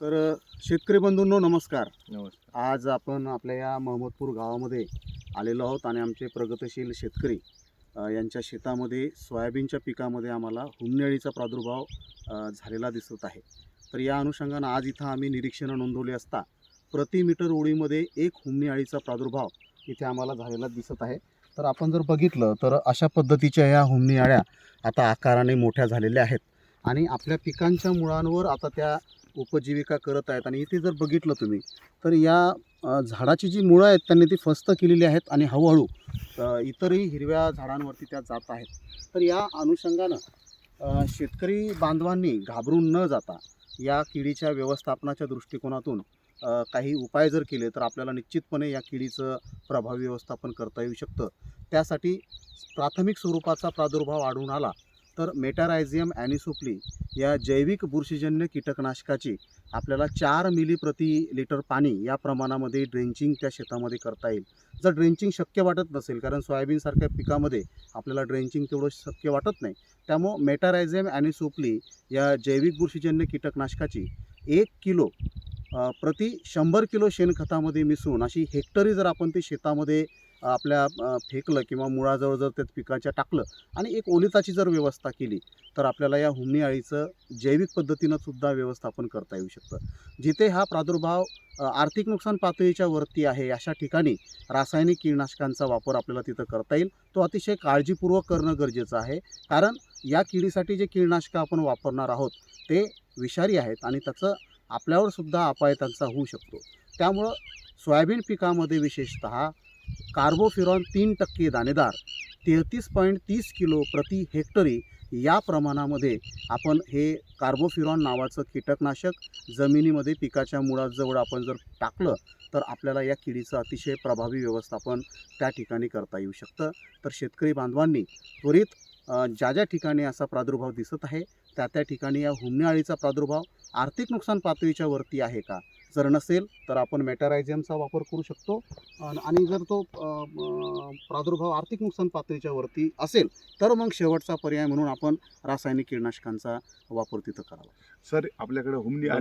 तर शेतकरी बंधूंनो नमस्कार. नमस्कार. आज आपण आपल्या या महमदपूर गावामध्ये आलेलो आहोत आणि आमचे प्रगतशील शेतकरी अ, यांच्या शेतामध्ये सोयाबीनच्या पिकामध्ये आम्हाला हुमनेळीचा प्रादुर्भाव अ, झालेला दिसत आहे. तर या अनुषंगानं आज इथं आम्ही निरीक्षणं नोंदवली असता प्रति मीटर ओळीमध्ये एक हुमणी अळीचा प्रादुर्भाव इथे आम्हाला झालेला दिसत आहे. तर आपण जर बघितलं तर अशा पद्धतीच्या या हुमणी अळ्या आता आकाराने मोठ्या झालेल्या आहेत. आणि आपल्या पिकांच्या मुळांवर आता त्या उपजीविका करत आहेत आणि इथे जर बघितलं तुम्ही तर या झाडाची जी मुळं आहेत त्यांनी ती फस्त केलेली आहेत आणि हळूहळू इतरही हिरव्या झाडांवरती त्या जात आहेत. तर या अनुषंगानं शेतकरी बांधवांनी घाबरून न जाता या किडीच्या व्यवस्थापनाच्या दृष्टिकोनातून काही उपाय जर केले तर आपल्याला निश्चितपणे या किडीचं प्रभावी व्यवस्थापन करता येऊ शकतं. त्यासाठी प्राथमिक स्वरूपाचा प्रादुर्भाव आढळून आला तर मेटारायझियम ॲनिसोप्ली या जैविक बुरशीजन्य कीटकनाशकाची आपल्याला चार मिली प्रति लिटर पाणी या प्रमाणामध्ये ड्रेंचिंग त्या शेतामध्ये करता येईल. जर ड्रेंचिंग शक्य वाटत नसेल कारण सोयाबीनसारख्या पिकामध्ये आपल्याला ड्रेंचिंग तेवढं शक्य वाटत नाही त्यामुळं मेटारायझियम ॲनिसोप्ली या जैविक बुरशीजन्य कीटकनाशकाची एक किलो प्रति शंभर किलो शेणखतामध्ये मिसळून अशी हेक्टरी जर आपण ते शेतामध्ये आपल्या फेकलं किंवा मुळाजवळ जर त्या पिकाच्या टाकलं आणि एक ओलिताची जर व्यवस्था केली तर आपल्याला या हुमणी अळीचं जैविक पद्धतीनं सुद्धा व्यवस्थापन करता येऊ शकतं. जिथे हा प्रादुर्भाव आर्थिक नुकसान पातळीच्या वरती आहे अशा ठिकाणी रासायनिक कीटकनाशकांचा वापर आपल्याला तिथं करता येईल. तो अतिशय काळजीपूर्वक करणं गरजेचं आहे. कारण या किडीसाठी जे कीटकनाशकं आपण वापरणार आहोत ते विषारी आहेत आणि त्याचं आपल्यावर सुद्धा अपाय त्यांचा होऊ शकतो. त्यामुळं सोयाबीन पिकामध्ये विशेषतः कार्बोफिरॉन तीन टक्के दाणेदार तेहतीस पॉईंट तीस किलो प्रति हेक्टरी या प्रमाणामध्ये आपण हे कार्बोफिरॉन नावाचं कीटकनाशक जमिनीमध्ये पिकाच्या मुळाजवळ आपण जर टाकलं तर आपल्याला या किडीचं अतिशय प्रभावी व्यवस्थापन त्या ठिकाणी करता येऊ शकतं. तर शेतकरी बांधवांनी त्वरित ज्या ज्या ठिकाणी असा प्रादुर्भाव दिसत आहे त्या त्या ठिकाणी या हुमण्याआळीचा अळीचा प्रादुर्भाव आर्थिक नुकसान पातळीच्या वरती आहे का? जर नसेल तर आपण मेटारायझियमचा वापर करू शकतो. आणि जर तो प्रादुर्भाव आर्थिक नुकसान पातळीच्या वरती असेल तर मग शेवटचा पर्याय म्हणून आपण रासायनिक कीटकनाशकांचा वापर तिथं करावा. सर आपल्याकडे हुमणी आली